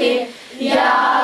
тільки я.